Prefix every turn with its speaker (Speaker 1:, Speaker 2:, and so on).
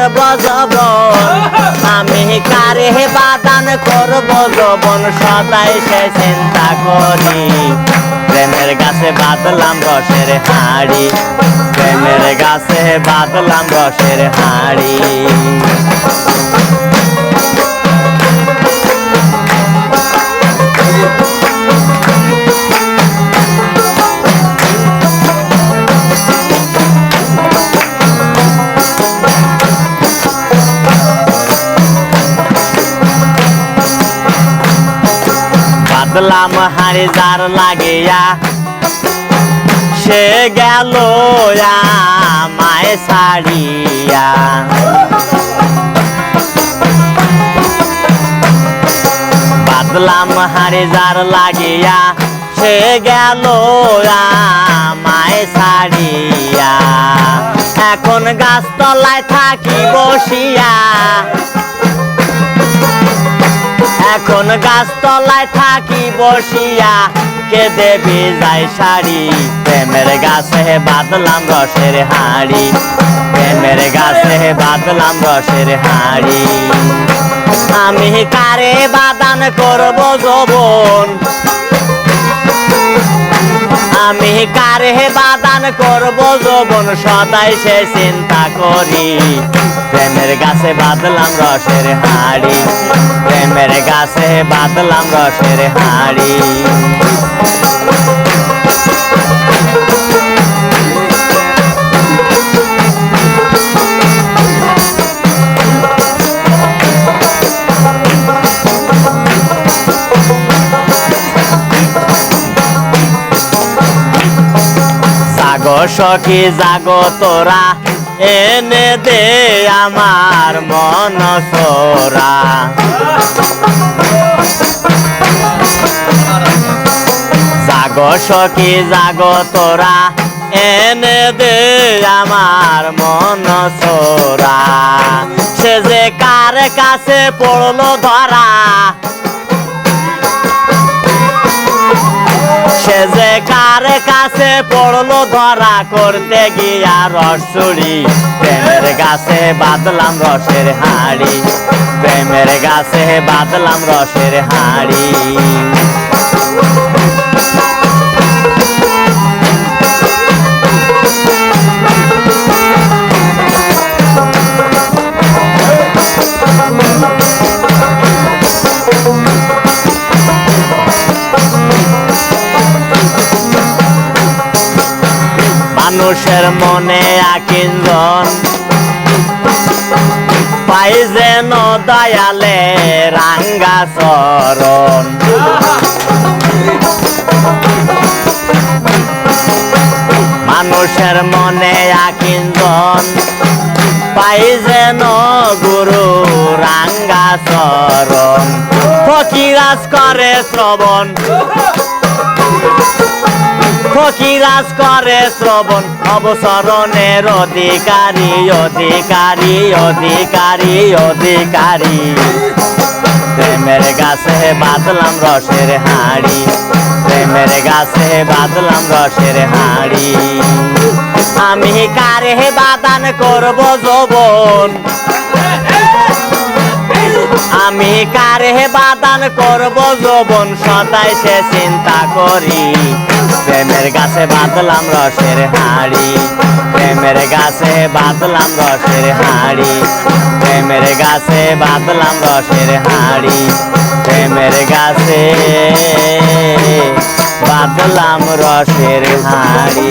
Speaker 1: করব জবন আমি কারে বাদান করব জবন সদাই সে চিন্তা করি। প্রেমের গাছে বাদলাম রসের হাড়ি, প্রেমের গাছে বাদলাম রসের হাড়ি। বাদলাম হাড়ি যার লাগিয়া। সে গেল মায় ছাড়িয়া। বাদলাম হাড়ি যার লাগিয়া, সে গেল মায় ছাড়িয়া। এখন গাছতলায় থাকি বসিয়া। এখন গাছতলায় থাকি বসিয়া, কে দেবী যাই শাড়ি? প্রেমের গাছে বাদলাম রসের হাড়ি। প্রেমের গাছে বাদলাম রসের হাড়ি। আমি কারে বাদান করব জবন আমি কারে বাদান করব, যৌবন সদাই সে চিন্তা করি। প্রেমের গাছে বাদলাম রসের হাড়ি। প্রেমের গাছে বাদলাম রসের হাড়ি। সখী জাগো তোরা, এনে দে আমার মন সোরা। জাগো সখী, জাগো তোরা, এনে দে আমার মন সোরা। সে যে কার কাছে পড়ল ধরা সে যে কার কাছে পড়ল ধরা করতে গিয়া রস চুরি। প্রেমের গাছে বাদলাম রসের হাড়ি। প্রেমের গাছে বাদলাম রসের হাড়ি। মানুষের মনে আকিঞ্জন পাই যেন দয়ালে রাঙ্গা চরণ। মানুষের মনে আকিঞ্জন পাই যেন গুরু রাঙ্গা চরণ। ফকিরাজ করে শ্রবণ। ফকিরাজ করে শ্রবণ, অবসরণের অধিকারী অধিকারী অধিকারী অধিকারী। প্রেমের গাছে বাদলাম রসের হাড়ি, প্রেমের গাছে বাদলাম রসের হাড়ি। আমি কারে বাদান করব যৌবন? আমি কারে বাদান করব যৌবন, সদাই সে চিন্তা করি। প্রেমের গাছে বাদলাম রসের হাড়ি। প্রেমের গাছে বাদলাম রসের হাড়ি। প্রেমের গাছে বাদলাম রসের হাড়ি। প্রেমের গাছে বাদলাম রসের হাড়ি।